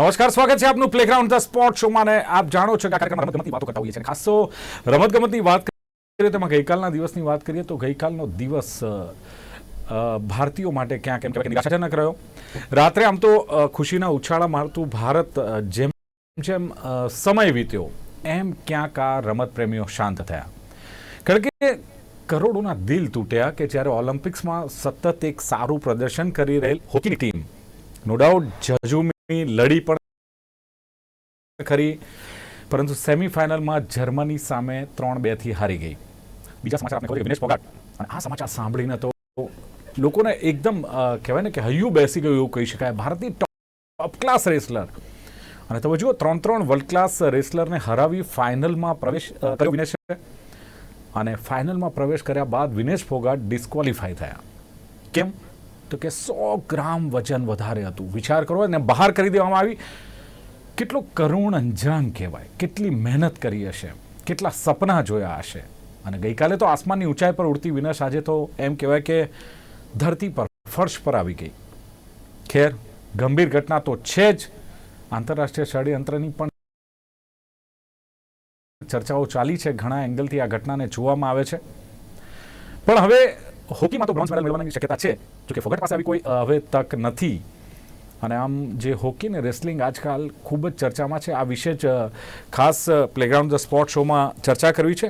નમસ્કાર, સ્વાગત છે આપનું પ્લેગ્રાઉન્ડ ધ સ્પોર્ટ શોમાં અને આપ જાણો છો કે આ કાર્યક્રમમાં રમતગમતની વાતો કરતા હોઈએ છીએ. ખાસ રમતગમતની વાત કરીએ તેમાં ગઈકાલના દિવસની વાત કરીએ તો ગઈકાલનો દિવસ ભારતીયો માટે ક્યાંક એમ કહેવાય નિરાશાજનક રહ્યો. રાત્રે આમ તો ખુશીના ઉછાળા મારતું ભારત જેમ જેમ સમય વીત્યો, એમ ક્યાંક આ રમત પ્રેમીઓ શાંત થયા. કારણ કે કરોડોના દિલ તૂટ્યા કે જ્યારે ઓલિમ્પિક્સમાં સતત એક સારું પ્રદર્શન કરી રહેલ હોકીની ટીમ. નો ડાઉટ જજુમી લડી પણ ખરી, પરંતુ સેમીફાઇનલમાં જર્મની સામે ત્રણ બેથી હારી ગઈ. બીજા સમાચાર આપણે વિનેશ પોગાટ, અને આ સમાચાર સાંભળીને તો લોકોને એકદમ કહેવાય ને કે હૈયું બેસી ગયું એવું કહી શકાય. ભારતની ટોપ ક્લાસ રેસલર અને તમે જુઓ, ત્રણ ત્રણ વર્લ્ડ ક્લાસ રેસલરને હરાવી ફાઇનલમાં પ્રવેશ કર્યો વિનેશ. અને ફાઇનલમાં પ્રવેશ કર્યા બાદ વિનેશ ફોગાટ ડિસ્કવોલિફાય થયા. કેમ? તો કે સો ગ્રામ વજન વધારે હતું. વિચાર કરો એને બહાર કરી દેવામાં આવી. કેટલો કરુણ અંજામ કહેવાય. કેટલી મહેનત કરી હશે. કેટલા સપના જોયા હશે. અને ગઈકાલે તો આસમાનની ઊંચાઈ પર ઉડતી વિનાશ આજે તો એમ કહેવાય કે ધરતી પર, ફર્શ પર આવી ગઈ. ખેર, ગંભીર ઘટના તો છે જ. આંતરરાષ્ટ્રીય ષડયંત્રની પણ ચર્ચાઓ ચાલી છે. ઘણા એંગલથી આ ઘટનાને જોવામાં આવે છે. પણ હવે હોકીમાં તો બ્રોન્ઝ મેડલ મેળવવાની શક્યતા છે. જોકે ફોગટ પાસે આવી કોઈ હવે તક નથી. અને આમ જે હોકી ને રેસલિંગ આજકાલ ખૂબ જ ચર્ચામાં છે. આ વિશે જ ખાસ પ્લેગ્રાઉન્ડ સ્પોર્ટ શોમાં ચર્ચા કરવી છે.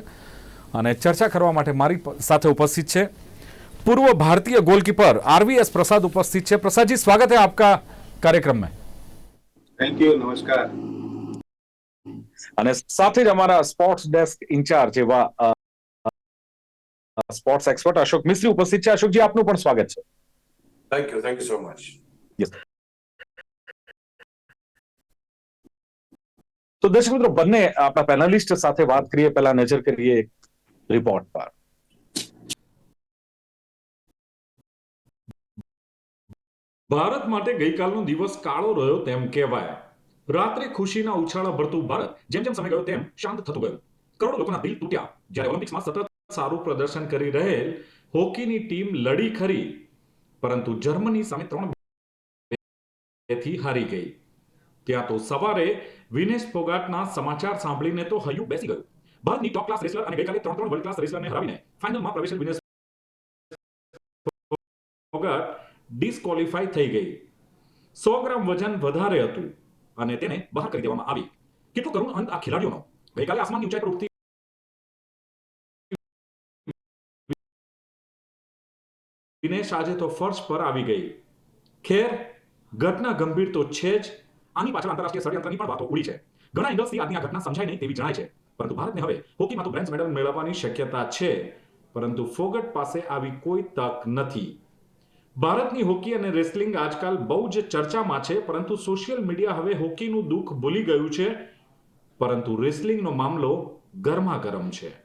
અને ચર્ચા કરવા માટે મારી સાથે ઉપસ્થિત છે પૂર્વ ભારતીય ગોલકીપર આરવીએસ પ્રસાદ ઉપસ્થિત છે. પ્રસાદજી સ્વાગત है આપકા કાર્યક્રમ મેં થેન્ક યુ નમસ્કાર. અને સાથે જ અમારા સ્પોર્ટ્સ ડેસ્ક ઇન્ચાર્જ એવા સ્પોર્ટ્સ એક્સપર્ટ અશોક મિશ્રી ઉપસ્થિત છે. અશોકજી આપનું પણ સ્વાગત છે. Thank you thank you so much તો દર્શક મિત્રો બંને આપણા પેનલિસ્ટ સાથે વાત કરીએ. પહેલા નજર કરીએ રિપોર્ટ પર. ભારત માટે ગઈકાલનો દિવસ કાળો રહ્યો તેમ કહેવાય. રાત્રે ખુશીના ઉછાળા ભરતું ભારત જેમ જેમ સમય ગયો તેમ શાંત થતું ગયું. કરોડો લોકોના દિલ તૂટ્યા. જ્યારે ઓલિમ્પિક્સમાં સતત સારું પ્રદર્શન કરી રહેલ હોકીની ટીમ લડી ખરી, પરંતુ જર્મની સામે ત્રણથી હારી ગઈ. ત્યાં તો સવારે વિનેશ ફોગાટના સમાચાર સાંભળીને તો હૈયું બેસી ગયું. ભારતની ટોપ ક્લાસ રેસલર અને ગઈકાલે ત્રણ ત્રણ વર્લ્ડ ક્લાસ રેસલરને હરાવીને ફાઇનલમાં પ્રવેશેલ વિનેશ ફોગાટ ડિસ્કોલિફાય થઈ ગઈ. સો ગ્રામ વજન વધારે હતું અને તેને બહાર કરી દેવામાં આવી. કેટલો કરુણ અંત આ ખેલાડીઓનો. ગઈકાલે આસમાનની ઊંચાઈ પર ઉડતી દિનેશ આજે તો ફર્શ પર આવી ગઈ. ખેર, ઘટના ગંભીર તો છે જ. આની પાછળ આંતરરાષ્ટ્રીય ષડયંત્રની પણ વાતો ઉડી છે. ઘણા એંગલ્સથી આજની આ ઘટના સમજાય નહીં તેવી જણાય છે. પરંતુ ભારતને હવે હોકીમાં તો બ્રોન્ઝ મેડલ મેળવવાની શક્યતા છે. પરંતુ ફોગટ પાસે આવી કોઈ તક નથી. ભારતની હોકી અને રેસલિંગ આજકાલ બહુ જ ચર્ચામાં છે, પરંતુ સોશિયલ મીડિયા હવે હોકીનું દુઃખ ભૂલી ગયું છે. પરંતુ રેસલિંગનો મામલો ગરમા ગરમ છે.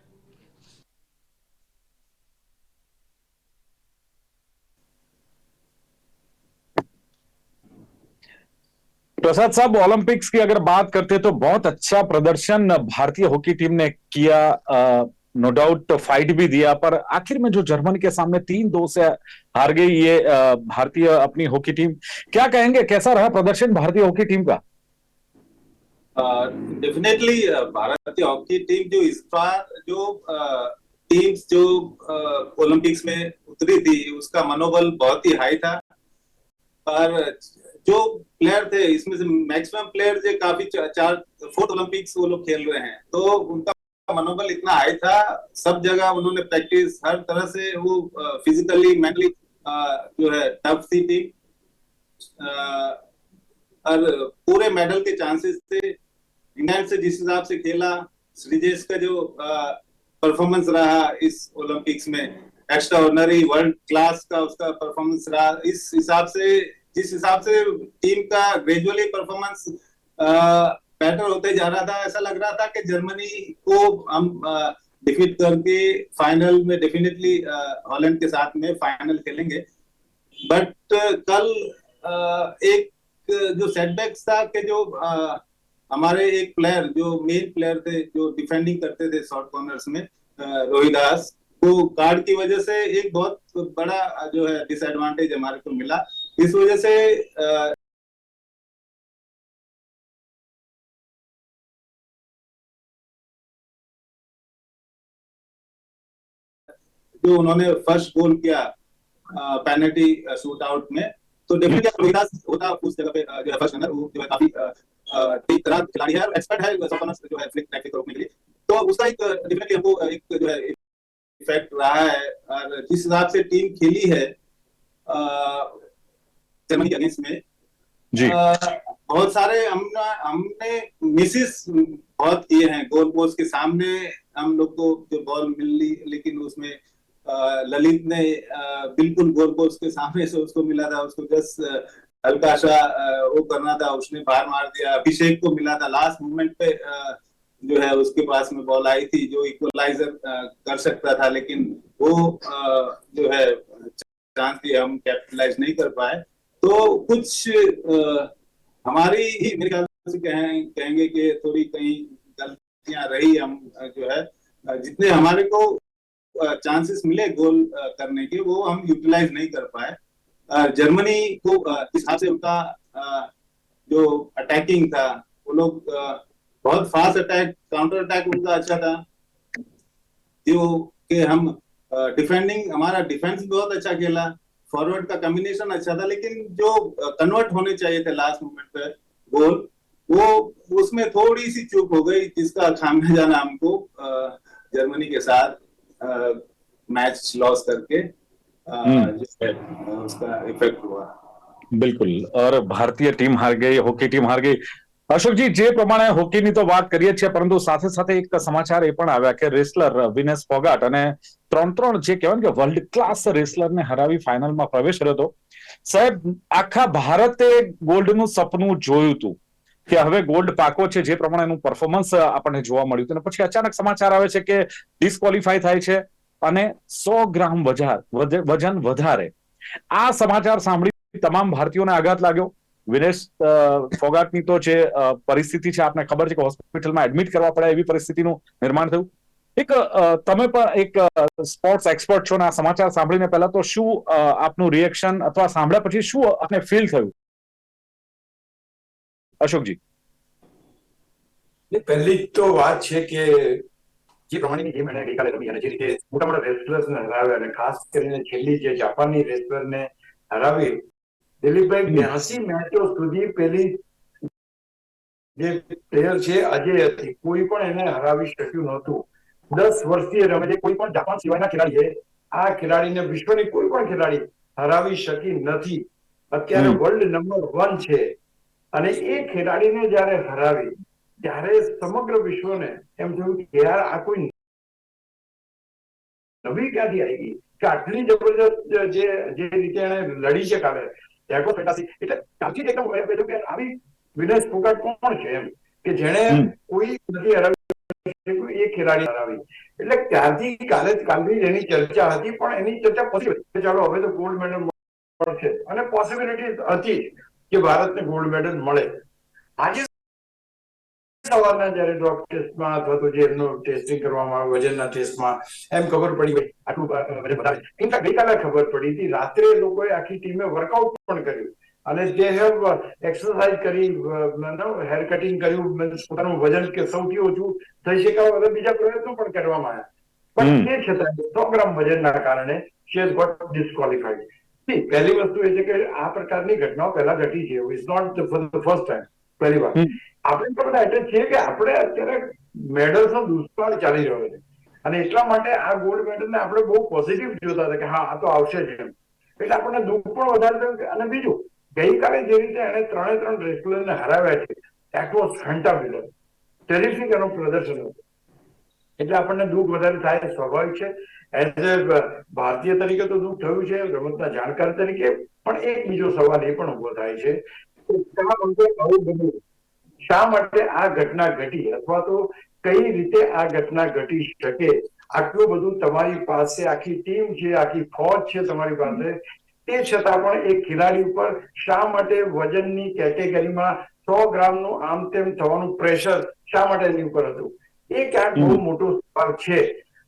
प्रसाद साहब ओलंपिक्स की अगर बात करते तो बहुत अच्छा प्रदर्शन भारतीय हॉकी टीम ने किया नो डाउट फाइट भी दिया पर आखिर में जो जर्मनी के सामने तीन दो से हार गई ये भारतीय अपनी हॉकी टीम क्या कहेंगे कैसा रहा प्रदर्शन भारतीय हॉकी टीम का? डेफिनेटली uh, भारतीय हॉकी टीम जो इस बार जो टीम्स जो ओलंपिक्स में उतरी थी उसका मनोबल बहुत ही हाई था। और जो प्लेयर थे, इसमें से मैक्सिमम प्लेयर जो काफ़ी चार फोर्थ ओलंपिक्स वो लोग खेल रहे हैं। तो उनका मनोबल इतना हाई था, सब जगह उन्होंने प्रैक्टिस हर तरह से वो फिजिकली मेंटली जो है टफ थी। टीम और पूरे मेडल के चांसेस थे इंग्लैंड से जिस हिसाब से खेला श्रीजेश का जो परफॉर्मेंस रहा इस ओलंपिक्स में एक्स्ट्रा वर्ल्ड क्लास का उसका परफॉर्मेंस रहा, इस हिसाब से जिस हिसाब से टीम का ग्रेजुअली परफॉर्मेंस बेटर होते जा रहा था, ऐसा लग रहा था कि जर्मनी को हम डिफीट करके फाइनल में डेफिनेटली हॉलैंड के साथ में फाइनल खेलेंगे। बट कल एक, जो सेटबैक्स था कि जो हमारे एक प्लेयर जो मेन प्लेयर थे, जो डिफेंडिंग करते थे शॉर्ट कॉर्नर्स में रोहिदास को कार्ड की वजह से एक बहुत बड़ा, जो है डिसएडवांटेज हमारे को मिला। इस वजह से जो उन्होंने फ़र्स्ट गोल किया पेनल्टी शूट आउट में तो डेफिनेटली विकास होता उस जगह पे जो है फ़र्स्ट रनर वो जो है काफ़ी ठीक तरह खिलाड़ी है एक्सपर्ट है जो है फ्लिक रोकने के लिए। तो उसका एक डेफिनेटली हमको एक जो है इफ़ेक्ट रहा है, और जिस हिसाब से टीम खेली है अ, के अगेंस्ट में। जी। अ, बहुत सारे हमने हमने मिसिस बहुत किए हैं। गोल पोस्ट के सामने हम लोग को जो बॉल मिली लेकिन उसमें ललित ने बिल्कुल गोल पोस्ट के सामने से उसको मिला था। उसको जस्ट हल्का सा वो करना था। उसने बाहर मार दिया। अभिषेक को मिला था। लास्ट मोमेंट पे जो है उसके पास में बॉल आई थी जो इक्वलाइजर कर सकता था लेकिन वो जो है चांस भी हम कैपिटलाइज नहीं कर पाए। तो कुछ अ, हमारी ही मेरे ख्याल से कहें, कहेंगे कि थोड़ी कहीं गलतियाँ रही हम जो है जितने हमारे को चांसेस मिले गोल करने के वो हम यूटिलाइज नहीं कर पाए। जर्मनी को इस हिसाब से उनका जो अटैकिंग था वो लोग बहुत फास्ट अटैक काउंटर अटैक उनका अच्छा था। जो कि हम डिफेंडिंग हमारा डिफेंस बहुत अच्छा खेला। फॉरवर्ड का कॉम्बिनेशन अच्छा था लेकिन जो कन्वर्ट होने चाहिए थे लास्ट मोमेंट पे गोल वो उसमें थोड़ी सी चूक हो गई जिसका खामना जाना हमको जर्मनी के साथ मैच लॉस करके हम्म। उसका इफ़ेक्ट हुआ। बिल्कुल और भारतीय टीम हार गई हॉकी टीम हार गई અશોકજી, જે પ્રમાણે હોકીની તો વાત કરીએ છીએ, પરંતુ સાથે સાથે એક સમાચાર એ પણ આવ્યા કે રેસલર વિનેશ ફોગાટ અને ત્રણ ત્રણ જે કહેવાય કે વર્લ્ડ ક્લાસ રેસલરને હરાવી ફાઇનલમાં પ્રવેશ કર્યો હતો. સાહેબ, આખા ભારતે ગોલ્ડનું સપનું જોયું હતું કે હવે ગોલ્ડ પાકો છે, જે પ્રમાણે એનું પરફોર્મન્સ આપણને જોવા મળ્યું હતું. પછી અચાનક સમાચાર આવે છે કે ડિસ્કોલિફાય થાય છે અને સો ગ્રામ વજા- વજન વધારે. આ સમાચાર સાંભળી તમામ ભારતીયોને આઘાત લાગ્યો. વિનેશ ફોગાટની તો જે પરિસ્થિતિ છે, આપને ખબર છે કે હોસ્પિટલમાં એડમિટ કરવા પડે એવી પરિસ્થિતિનું નિર્માણ થયું. એક તમે પણ એક સ્પોર્ટ્સ એક્સપર્ટ છો ને આ સમાચાર સાંભળીને પહેલા તો શું આપનું રિએક્શન અથવા સાંભળ્યા પછી શું આપને ફીલ થયું? અશોકજી. પહેલી તો વાત છે કે જે પ્રમાણેની ગેમ એને ગઈકાલે રમી અને જે રીતે મોટા મોટા રેસલર્સને હરાવ્યા અને ખાસ કરીને છેલ્લી જે જાપાનની રેસલરને હરાવી દિલીપભાઈ બ્યાસી મેચો સુધી પેલી જે પ્લેયર છે અજય હતી. કોઈ પણ એને હરાવી શક્યું નહોતું. દસ વર્ષથી રમે છે. કોઈ પણ જાપાન સિવાયના ખેલાડીએ આ ખેલાડીને વિશ્વની કોઈ પણ ખેલાડી હરાવી શકી નથી. અત્યારે વર્લ્ડ નંબર વન છે. અને એ ખેલાડીને જયારે હરાવી ત્યારે સમગ્ર વિશ્વને એમ થયું કે યાર આ કોઈ નવી ક્યાંથી આવી ગઈ? કે આટલી જબરજસ્ત જે જે રીતે એને લડી છે કાલે ત્યાગો ફેન્ટાસી એટલે ત્યાંથી એકદમ કે આવી વિનેશ ફોગાટ કોણ છે એમ? કે જેણે કોઈ નથી હરાવી એ ખેલાડી હરાવી. એટલે ત્યારથી કાલે કાલથી એની ચર્ચા હતી પણ એની ચર્ચા પછી ચાલો હવે તો ગોલ્ડ મેડલ મળશે. અને પોસિબિલિટી હતી કે ભારતને ગોલ્ડ મેડલ મળે. આજે સવારના જયારે ડ્રોપ ટેસ્ટમાં અથવા તો જે એમનું ટેસ્ટિંગ કરવામાં આવે વજનના ટેસ્ટમાં એમ ખબર પડી ગઈ. આટલું વજન વધારે ઇનફેક્ટ ગઈકાલે ખબર પડી હતી રાત્રે લોકોએ આખી ટીમે વર્કઆઉટ પણ કર્યું. અને જે હેવ એક્સરસાઇઝ કરી હેર કટિંગ કર્યું પોતાનું વજન કે સૌથી ઓછું થઈ શકે એવા બીજા પ્રયત્નો પણ કરવામાં આવ્યા. પણ તે છતાં સો ગ્રામ વજનના કારણે શી has ગોટ ડિસ્કવોલિફાઈડ પહેલી વસ્તુ એ છે કે આ પ્રકારની ઘટનાઓ પહેલા ઘટી છે. ઇઝ નોટ ફર્સ્ટ ટાઈમ પહેલી વાર. આપણે તો બધા એટલે છીએ કે આપણે અત્યારે મેડલ્સનો દુષ્કાળ ચાલી રહ્યો છે. અને એટલા માટે આ ગોલ્ડ મેડલને આપણે બહુ પોઝિટિવ જોતા હતા કે હા, આ તો આવશે જ એમ. એટલે આપણને દુઃખ પણ વધારે થયું અને બીજું, ગઈકાલે જે રીતે એને ત્રણે ત્રણ રેસલરને હરાવ્યા છે, that was fantabulous. ટેરિફિક એનું પ્રદર્શન હતું. એટલે આપણને દુઃખ વધારે થાય, સ્વાભાવિક છે. એઝ એ ભારતીય તરીકે તો દુઃખ થયું છે, રમતના જાણકાર તરીકે, પણ એક બીજો સવાલ એ પણ ઊભો થાય છે આવું બન્યું શા માટે આ ઘટના ઘટી? અથવા તો કઈ રીતે આ ઘટના ઘટી શકે? આટલું બધું તમારી પાસે આખી ટીમ છે આખી ફોજ છે તમારી પાસે. તે છતાં પણ એક ખેલાડી ઉપર શા માટે વજનની કેટેગરીમાં સો ગ્રામનું આમ તેમ થવાનું પ્રેશર શા માટે એની ઉપર હતું? એ ક્યાંક બહુ મોટો સવાલ છે.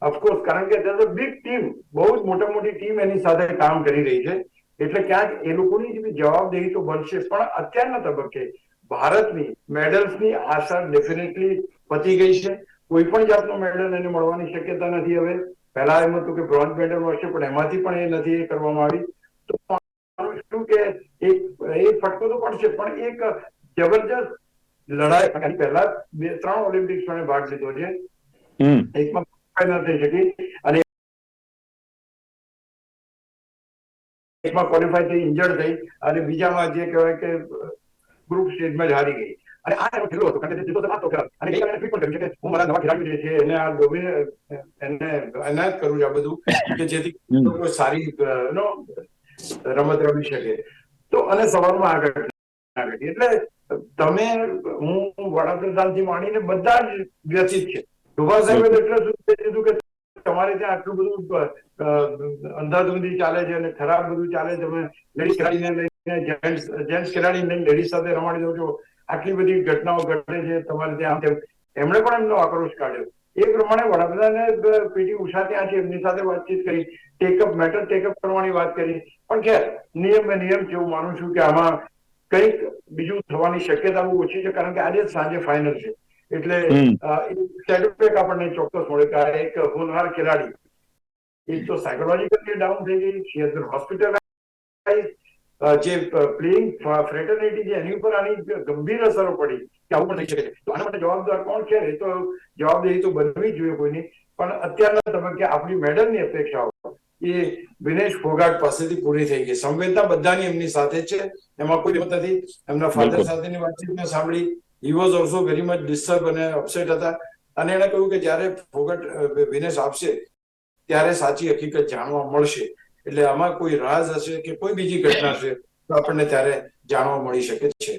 ઓફકોર્સ કારણ કે બિગ ટીમ બહુ જ મોટા મોટી ટીમ એની સાથે કામ કરી રહી છે. એટલે ક્યાંક એ લોકોની જે જવાબદેહી તો બનશે પણ અત્યારના તબક્કે ભારતની મેડલ્સની આશા ડેફિનેટલી પતી ગઈ છે. કોઈ પણ જાતનો મેડલ એને મળવાની શક્યતા નથી હવે. પહેલા એમ હતું કે બ્રોન્ઝ મેડલ મળશે પણ એમાંથી પણ એ નથી એ કરવામાં આવી. તો શું કે એક એ ફટકો તો પડશે પણ એક જબરજસ્ત લડાઈ પહેલા બે ત્રણ ઓલિમ્પિક્સ મેં ભાગ લીધો છે. એકમાં qualify થઈ શકી. અને એકમાં ક્વોલિફાય થઈ ઇન્જર્ડ થઈ. અને બીજામાં જે કહેવાય કે ગ્રુપ સ્ટેજમાં જ હારી ગઈ. અને આ એનો ઢીલો હતો કારણ કે જીતો તો નાતો અને ગઈકાલે એને ટ્વીટ પણ કર્યું છે કે હું મારા નવા ખેલાડીઓ જે છે એને આ ડોમીને એને એનાયત કરું છું આ બધું કે જેથી સારી નો રમત રમી શકે. તો અને સવારમાં આગળ એટલે તમે હું વડાપ્રધાનથી માંડીને બધા જ વ્યતીત છે. ડોભા સાહેબે એટલે શું કીધું કે તમારે ત્યાં આટલું બધું અંધાધૂંધી ચાલે છે અને ખરાબ બધું ચાલે છે. તમે લેડીઝ ખેલાડીને જેન્ટ્સ જેન્ટ્સ ખેલાડીને લઈને લેડીઝ સાથે રમાડી દઉં છું આટલી બધી ઘટનાઓ ઘટે છે તમારે ત્યાં તેમ. એમણે પણ એમનો આક્રોશ કાઢ્યો. એ પ્રમાણે વડાપ્રધાને પીટી ઉષા ત્યાં છે એમની સાથે વાતચીત કરી ટેકઅપ મેટર ટેકઅપ કરવાની વાત કરી. પણ ખેર નિયમ એ નિયમ છે હું માનું છું કે આમાં કંઈક બીજું થવાની શક્યતા બહુ ઓછી છે કારણ કે આજે સાંજે ફાઇનલ છે. એટલે હમ. આપણને ચોક્કસ મળે કે આ એક હોનહાર ખેલાડી. એક તો સાયકોલોજીકલી ડાઉન થઈ ગઈ શી હેઝ હોસ્પિટલાઇઝ જે પ્લેઇંગ ફ્રેટર્નિટી છે એની ઉપર આની ગંભીર અસરો પડી કે આવું પણ થઈ શકે છે. તો આના માટે જવાબદાર કોણ છે? એ તો જવાબદારી તો બનવી જોઈએ કોઈની. પણ અત્યારના તબક્કે આપણી મેડમની અપેક્ષાઓ એ વિનેશ ફોગાટ પાસેથી પૂરી થઈ ગઈ. સંવેદના બધાની એમની સાથે છે. એમાં કોઈ મત નથી. એમના ફાધર. સાથેની વાતચીત મેં સાંભળી he was also very much disturb અને અપસેટ હતા. અને એણે કહ્યું કે જ્યારે ફોગટ વિનેશ આપશે ત્યારે સાચી હકીકત જાણવા મળશે. એટલે આમાં કોઈ રાજ હશે કે કોઈ બીજી ઘટના છે તો આપણને ત્યારે જાણવા મળી શકે છે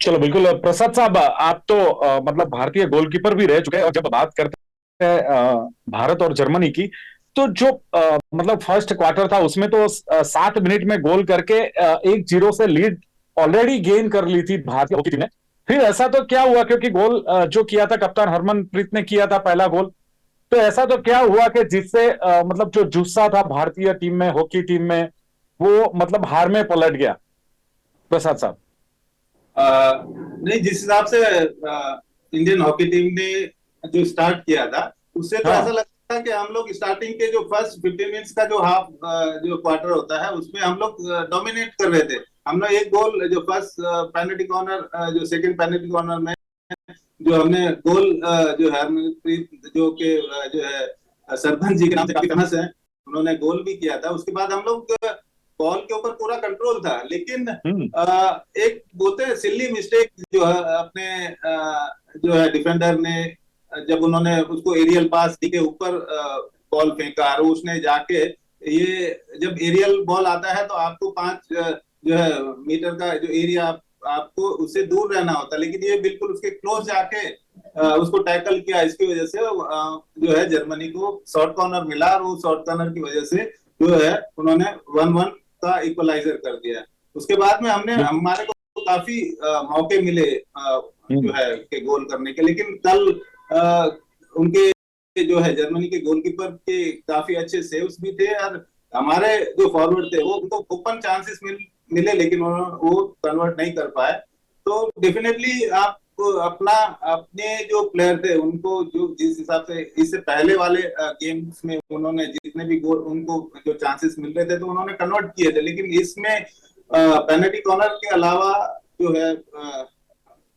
चलो बिल्कुल प्रसाद साहब आप तो अ, मतलब भारतीय गोलकीपर भी रह चुके हैं और जब बात करते हैं अ, भारत और जर्मनी की तो जो अ, मतलब फर्स्ट क्वार्टर था उसमें तो अ, सात मिनट में गोल करके अ, एक जीरो से लीड ऑलरेडी गेन कर ली थी भारतीय हॉकी टीम ने फिर ऐसा तो क्या हुआ क्योंकि गोल अ, जो किया था कप्तान हरमनप्रीत ने किया था पहला गोल तो ऐसा तो क्या हुआ कि जिससे मतलब जो जुस्सा था भारतीय टीम में हॉकी टीम में वो मतलब हार में पलट गया? प्रसाद साहब। नहीं जिस हिसाब से इंडियन हॉकी टीम ने जो स्टार्ट किया था उससे तो हाँ। ऐसा लगता है कि हम लोग स्टार्टिंग के जो फ़र्स्ट 15 मिनट्स का जो हाफ़ जो क्वार्टर होता है उसमें हम लोग डोमिनेट कर रहे थे। हम लोग एक गोल जो फ़र्स्ट पेनल्टी कॉर्नर जो सेकंड पेनल्टी कॉर्नर में जो हमने गोल जो है हरमनप्रीत जो के जो है सरपंच जी के नाम से काफ़ी फ़ेमस है। उन्होंने गोल भी किया था। उसके बाद हम लोग बॉल के ऊपर पूरा कंट्रोल था। लेकिन हम्म। अ, एक बोलते हैं सिल्ली मिस्टेक जो है अपने अ, जो है डिफेंडर ने जब उन्होंने उसको एरियल पास के ऊपर बॉल फेंका और उसने जाके ये जब एरियल बॉल आता है तो आपको पाँच जो है मीटर का जो एरिया आप, आपको उससे दूर रहना होता है लेकिन ये बिल्कुल उसके क्लोज जाके उसको टैकल किया इसकी वजह से जो है जर्मनी को शॉर्ट कॉर्नर मिला और वो शॉर्ट कॉर्नर की वजह से जो है उन्होंने वन वन का इक्वलाइजर कर दिया उसके बाद में हमने हमारे को काफ़ी मौके मिले जो है के गोल करने के लेकिन कल उनके जो है जर्मनी के गोलकीपर के काफ़ी अच्छे सेव्स भी थे और हमारे जो फॉरवर्ड थे वो उनको ओपन चांसेस मिल, मिले, लेकिन वो कन्वर्ट नहीं कर पाए। तो डेफिनेटली आप अपना, अपने जो प्लेयर थे, उनको जो, जिस हिसाब से, इससे पहले वाले गेम्स में उन्होंने जितने भी गोल उनको जो चांसेस मिल रहे थे तो उन्होंने कन्वर्ट किए थे। लेकिन इसमें पेनल्टी कॉर्नर के अलावा जो है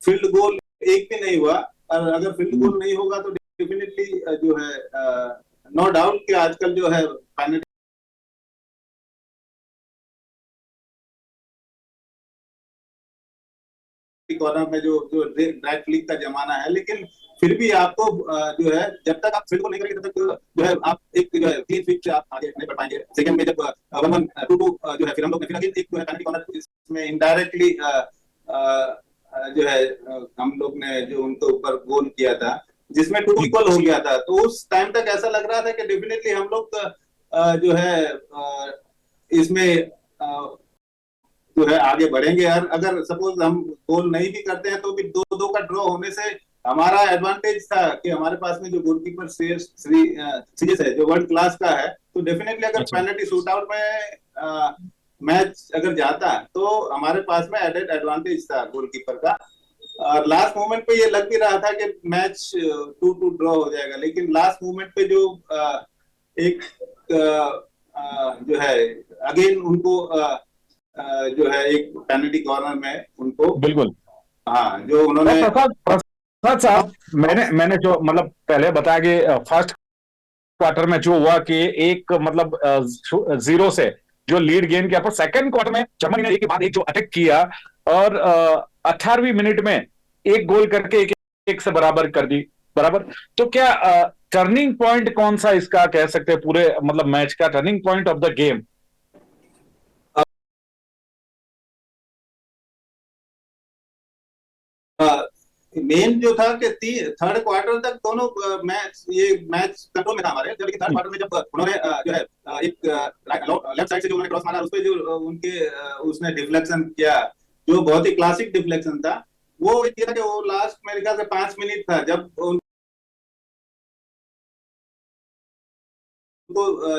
फ़ील्ड गोल एक भी नहीं हुआ। और अगर फ़ील्ड गोल नहीं होगा तो डेफिनेटली जो है नो डाउट कि आजकल जो है पेनल्टी कॉर्नर में जो जो ड्रैग फ्लिक का जमाना है, लेकिन फिर भी आपको जो है, जब तक आप फ़ील्ड को नहीं करेंगे, तब तक जो है, आप एक, जो है स्वीप से आप आगे नहीं बढ़ पाएँगे। सेकंड में जब वन वन टू टू जो है, फिर हम लोग फिर एक, जो है पेनल्टी कॉर्नर इसमें इनडायरेक्टली जो है हम लोग ने जो उनके ऊपर गोल किया था, जिसमें टू इक्वल हो गया था। तो उस टाइम तक ऐसा लग रहा था कि डेफिनेटली हम लोग जो है इसमें जो है आगे बढ़ेंगे यार अगर सपोज़ हम गोल नहीं भी करते हैं तो भी दो दो का ड्रॉ होने से हमारा एडवांटेज था कि हमारे पास में जो गोलकीपर श्री सीरीज़ है जो वर्ल्ड क्लास का है तो डेफिनेटली अगर। पेनल्टी शूट आउट में मैच अगर जाता तो हमारे पास में एडेड एडवांटेज था गोलकीपर का और लास्ट मोमेंट पे ये लग भी रहा था कि मैच टू टू ड्रॉ हो जाएगा लेकिन लास्ट मोमेंट पे जो एक जो है अगेन उनको जो है एक पेनल्टी कॉर्नर में उनको बिल्कुल। हाँ जो उन्होंने प्रसाद साहब मैंने मैंने जो मतलब पहले बताया कि फ़र्स्ट क्वार्टर में जो हुआ कि एक मतलब ज़ीरो से जो लीड गेन किया पर सेकंड क्वार्टर में जर्मनी ने एक के बाद एक जो अटैक किया और अठारहवीं मिनट में एक गोल करके एक, एक से बराबर कर दी बराबर। तो क्या टर्निंग पॉइंट कौन सा इसका कह सकते हैं पूरे मतलब मैच का turning point of the game main जो था कि थर्ड क्वार्टर तक दोनों मैच ये मैच कंट्रोल में था हमारे, जबकि थर्ड क्वार्टर में जब उन्होंने जो है एक लेफ़्ट साइड से जो उन्होंने क्रॉस मारा उस पे जो उनके उसने डिफ्लेक्शन किया, जो बहुत ही क्लासिक डिफ्लेक्शन था, वो ये था कि वो लास्ट मेरे ख्याल से पाँच मिनट था, जब उनको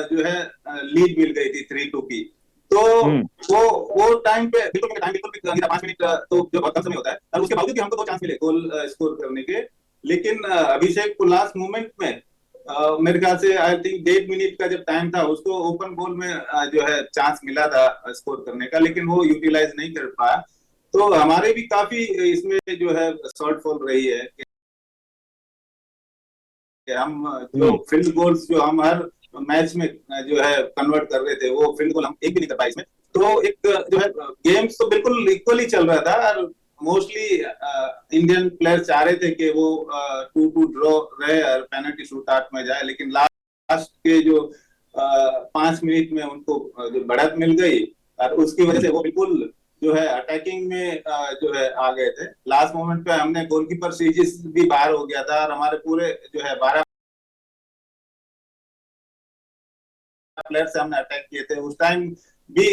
जो है लीड मिल गई थी थ्री टू की। तो हम्म। वो वो टाइम पे बिल्कुल टाइम बिल्कुल पाँच मिनट तो जो बहुत कम समय होता है और उसके बावजूद भी हमको दो चांस मिले गोल स्कोर करने के लेकिन अभिषेक को लास्ट मोमेंट में अ, मेरे ख्याल से आई थिंक डेढ़ मिनट का जब टाइम था उसको ओपन गोल में जो है चांस मिला था स्कोर करने का लेकिन वो यूटिलाइज नहीं कर पाया तो हमारे भी काफ़ी इसमें जो है शॉर्ट फॉल रही है कि हम जो हम्म। फ़ील्ड गोल्स जो हम हर मैच में जो है कन्वर्ट कर रहे थे, वो फ़ील्ड गोल हम एक भी नहीं कर पाए इसमें। तो एक, जो है गेम्स तो बिल्कुल इक्वली चल रहा था और मोस्टली इंडियन प्लेयर चाह रहे थे कि वो टू टू ड्रॉ रहे और पेनल्टी शूट आउट में जाए, लेकिन लास्ट के जो पाँच मिनट में उनको जो बढ़त मिल गई और उसकी वजह से वो बिल्कुल, जो है अटैकिंग में जो है, आ गए थे। लास्ट मोमेंट पे हमने गोलकीपर सीजिस भी बाहर हो गया था और हमारे पूरे, जो है, बारह प्लेयर से हमने अटैक किए थे। उस टाइम भी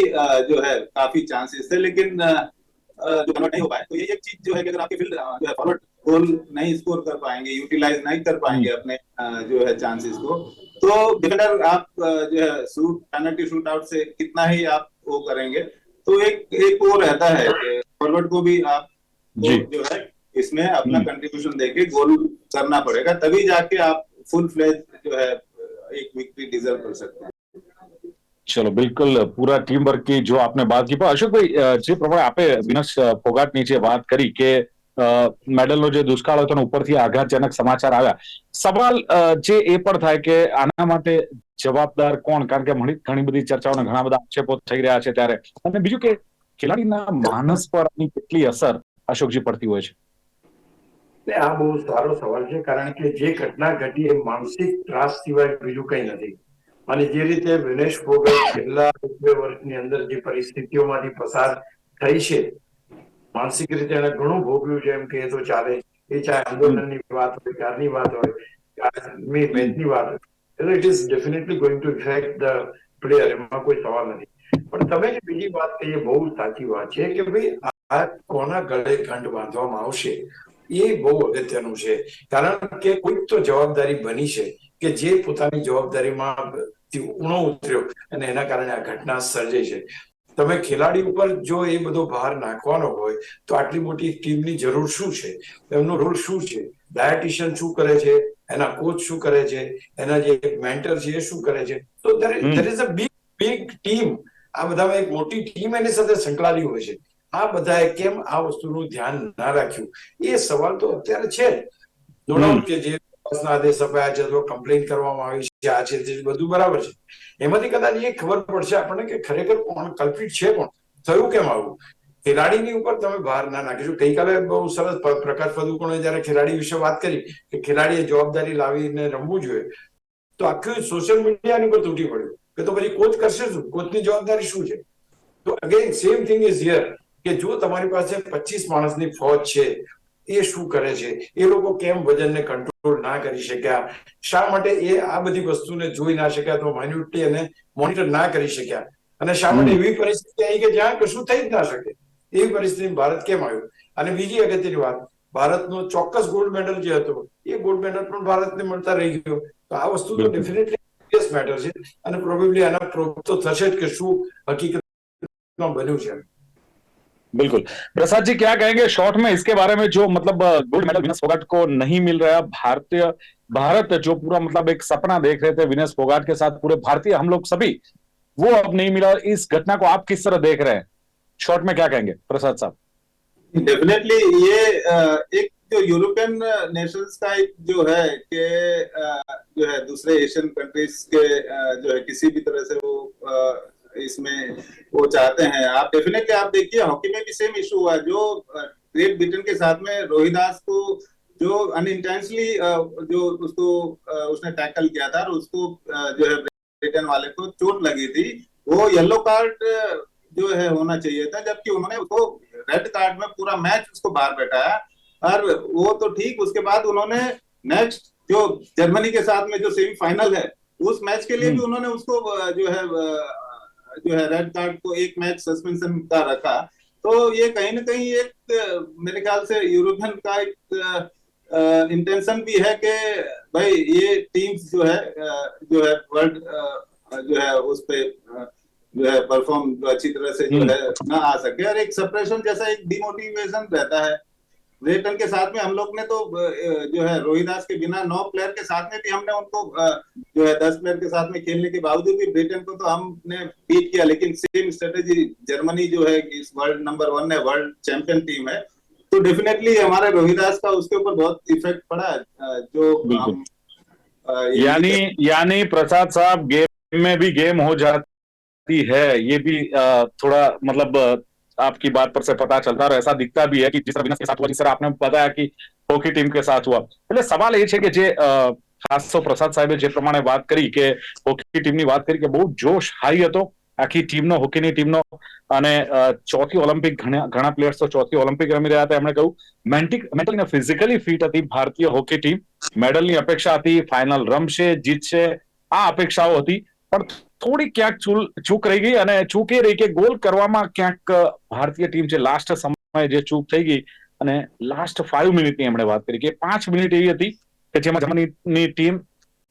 जो है काफ़ी चांसेस थे लेकिन जो कन्वर्ट नहीं हो पाए तो ये एक चीज़ जो है कि अगर आपके फ़ील्ड जो है फॉरवर्ड गोल नहीं स्कोर कर पाएँगे यूटिलाइज नहीं कर पाएँगे अपने जो है चांसेस को तो डिफेंडर आप जो है शूट पेनल्टी शूट आउट से कितना ही आप वो करेंगे। तो एक एक वो रहता है कि फॉरवर्ड को भी आप जो। है इसमें अपना हम्म। कंट्रीब्यूशन देके गोल करना पड़ेगा तभी जाके आप फुल फ्लेज जो है एक विक्ट्री डिजर्व कर सकते हैं। ચલો, બિલકુલ. પૂરા ટીમ વર્ક કી જો આપને બાત કી અશોકભાઈ જે પ્રમાણે આપે વિનસ ફોગાટની જે વાત કરી કે મેડલનો જે દુષ્કાળ હતો ઉપરથી આઘાતજનક સમાચાર આવ્યા. સવાલ જે એ પણ થાય કે આના માટે જવાબદાર કોણ? કારણ કે ઘણી બધી ચર્ચાઓને ઘણા બધા આક્ષેપો થઈ રહ્યા છે ત્યારે. અને બીજું કે ખેલાડીના માનસ પર કેટલી અસર અશોકજી પડતી હોય છે? આ બહુ સારો સવાલ છે, કારણ કે જે ઘટના ઘટી એ માનસિક ત્રાસ સિવાય બીજું કઈ નથી. અને જે રીતે વિનેશ ફોગટ છેલ્લા બે વર્ષની અંદર જે પરિસ્થિતિઓમાંથી પસાર થઈ છે, માનસિક રીતે એને ઘણું ભોગ્યું છે, એમ કે તો ચાલે એ ચાહે આંદોલનની વાત હોય કારની વાત હોય આર્મી મેચની વાત હોય. એટલે it is definitely going to effect the player એમાં કોઈ સવાલ નથી. પણ તમે જે બીજી વાત કહી એ બહુ સાચી વાત છે કે ભાઈ, આ કોના ગળે ઘંટ બાંધવામાં આવશે, એ બહુ અગત્યનું છે. કારણ કે કોઈક તો જવાબદારી બની છે. કે જે પોતાની જવાબદારીમાં ઊણો ઉતર્યો અને એના કારણે આ ઘટના સર્જાઈ છે. તમે ખેલાડી ઉપર જો એ બધો ભાર નાખવાનો હોય તો આટલી મોટી ટીમની જરૂર શું છે? એમનો રોલ શું છે? ડાયટિશિયન શું કરે છે? એના કોચ શું કરે છે? એના જે મેન્ટર છે એ શું કરે છે? તો. There is a big big team આ બધામાં એક મોટી ટીમ એની સાથે સંકળાયેલી હોય છે. આ બધાએ કેમ આ વસ્તુનું ધ્યાન ના રાખ્યું? એ સવાલ તો અત્યારે છે જ. કે આદેશ અપાયા છે અથવા કમ્પ્લેન કરવામાં આવી છે, આ છે બધું બરાબર છે. એમાંથી કદાચ એ ખબર પડશે આપણને કે ખરેખર કોણ કલ્પિત છે કોણ? થયું કેમ આવું? ખેલાડીની ઉપર તમે ભાર ના નાખીશું ગઈકાલે બહુ સરસ પ્રકાશ પદુકોણે જયારે ખેલાડી વિશે વાત કરી કે ખેલાડીએ જવાબદારી લાવીને રમવું જોઈએ, તો આખું સોશિયલ મીડિયાની ઉપર તૂટી પડ્યું કે તો પછી કોચ કરશે શું? કોચની જવાબદારી શું છે? તો again same thing is here કે જો તમારી પાસે પચીસ માણસની ફોજ છે એ શું કરે છે? એ લોકો કેમ વજનને કંટ્રોલ ના કરી શક્યા? શા માટે એ આ બધી વસ્તુને જોઈ ના શક્યા અથવા માઇન્યુટલી એને મોનિટર ના કરી શક્યા? અને શા માટે એવી પરિસ્થિતિ આવી કે જ્યાં કશું થઈ જ ના શકે? એવી પરિસ્થિતિ ભારત કેમ આવ્યું? અને બીજી અગત્યની વાત ભારતનો ચોક્કસ ગોલ્ડ મેડલ જે હતો એ ગોલ્ડ મેડલ પણ ભારતને મળતા રહી ગયો. તો આ વસ્તુ તો. ડેફિનેટલી મેટર છે. અને પ્રોબેબલી આના પ્રોબ તો થશે જ કે શું હકીકતમાં બન્યું છે. बिल्कुल। प्रसाद जी, क्या कहेंगे शॉर्ट में? इसके बारे में जो मतलब गोल्ड मेडल विनस फोगाट को नहीं मिल रहा, भारतीय, भारत जो पूरा मतलब एक सपना देख रहे थे विनेश फोगाट के साथ, पूरे भारतीय हम लोग सभी, वो अब नहीं मिला। इस घटना को आप किस तरह देख रहे हैं? शॉर्ट में क्या कहेंगे? प्रसाद साहब। डेफिनेटली ये एक जो यूरोपियन नेशंस का एक जो है कि जो है दूसरे एशियन कंट्रीज़ के जो है किसी भी तरह से वो इसमें वो चाहते हैं। आप डेफिनेटली आप देखिए हॉकी में भी सेम इशू हुआ जो ग्रेट ब्रिटेन के साथ में रोहिदास को जो अनइंटेंशनली जो उसको उसने टैकल किया था और उसको जो है ब्रिटेन वाले को चोट लगी थी वो येलो कार्ड जो है होना चाहिए था जबकि उन्होंने उसको रेड कार्ड में पूरा मैच उसको बाहर बैठाया। और वो तो ठीक उसके बाद उन्होंने नेक्स्ट जो जर्मनी के साथ में जो सेमीफाइनल है उस मैच के लिए भी उन्होंने उसको जो है जो है रेड कार्ड को एक मैच सस्पेंशन का रखा। तो ये कहीं ना कहीं एक मेरे ख्याल से यूरोपियन का एक इंटेंशन भी है कि भाई ये टीम्स जो है जो है वर्ल्ड जो है उस पे जो है परफॉर्म अच्छी तरह से जो हम्म। है ना आ सके। और एक सप्रेशन जैसा एक डिमोटिवेशन रहता है। ब्रेटन के साथ में हम लोग ने तो जो है रोहिदास के बिना नौ प्लेयर के साथ में भी हमने उनको जो है दस प्लेयर के साथ में खेलने के बावजूद भी ब्रिटेन को तो हमने बीट किया लेकिन सेम स्ट्रेटेजी जर्मनी जो है इस वर्ल्ड नंबर वन है वर्ल्ड चैंपियन टीम है। तो डेफिनेटली हमारे रोहिदास का उसके ऊपर बहुत इफ़ेक्ट पड़ा है, जो यानी यानी प्रसाद साहब गेम में भी गेम हो जाती है ये भी थोड़ा मतलब आपकी बात पर से पता चलता है और ऐसा दिखता भी है कि जिस तरह विनस के साथ हुआ जिस तरह आपने बताया कि हॉकी टीम के साथ हुआ એટલે સવાલ એ છે કે જે અ, ખાસ તો પ્રસાદ સાહેબે જે પ્રમાણે વાત કરી કે હોકી ટીમની વાત કરી કે બહુ જોશ હાઈ હતો આખી ટીમનો હોકીની ટીમનો અને અ, ચોથી ઓલિમ્પિક ઘણા ઘણા પ્લેયર્સ તો ચોથી ઓલિમ્પિક રમી રહ્યા હતા એમણે કહ્યું મેન્ટિક મેન્ટલી ને ફિઝિકલી ફિટ હતી ભારતીય હોકી ટીમ મેડલની અપેક્ષા હતી ફાઇનલ રમશે જીતશે આ અપેક્ષાઓ હતી પણ થોડી ક્યાંક ચૂક રહી ગઈ અને ચૂક એ રહી કે ગોલ કરવામાં ક્યાંક ભારતીય ટીમ છે લાસ્ટ સમયે જે ચૂક થઈ ગઈ અને લાસ્ટ ફાઈવ મિનિટની એમણે વાત કરી કે પાંચ મિનિટ એવી હતી કે જેમાં જર્મનીની ટીમ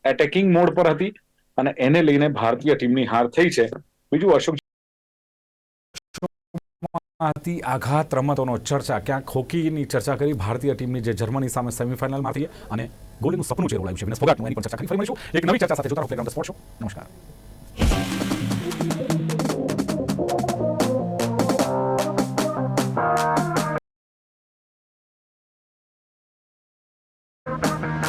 એટેકિંગ મોડ પર હતી અને એને લઈને ભારતીય ટીમની હાર થઈ છે. બીજું અશોકમાંથી આઘાત રમતોનો ચર્ચા, ક્યાંક હોકીની ચર્ચા કરી ભારતીય ટીમની જે જર્મની સામે સેમિફાઇનલમાં હતી અને ગોલીનું સપનું જે રોડાયું છે. વિનેશ ફોગાટનું એની પણ ચર્ચા કરી ફરી મળીશું. એક નવી ચર્ચા સાથે જોતા રહો પ્લેગ્રાઉન્ડ સ્પોર્ટ શો નમસ્કાર. Bye.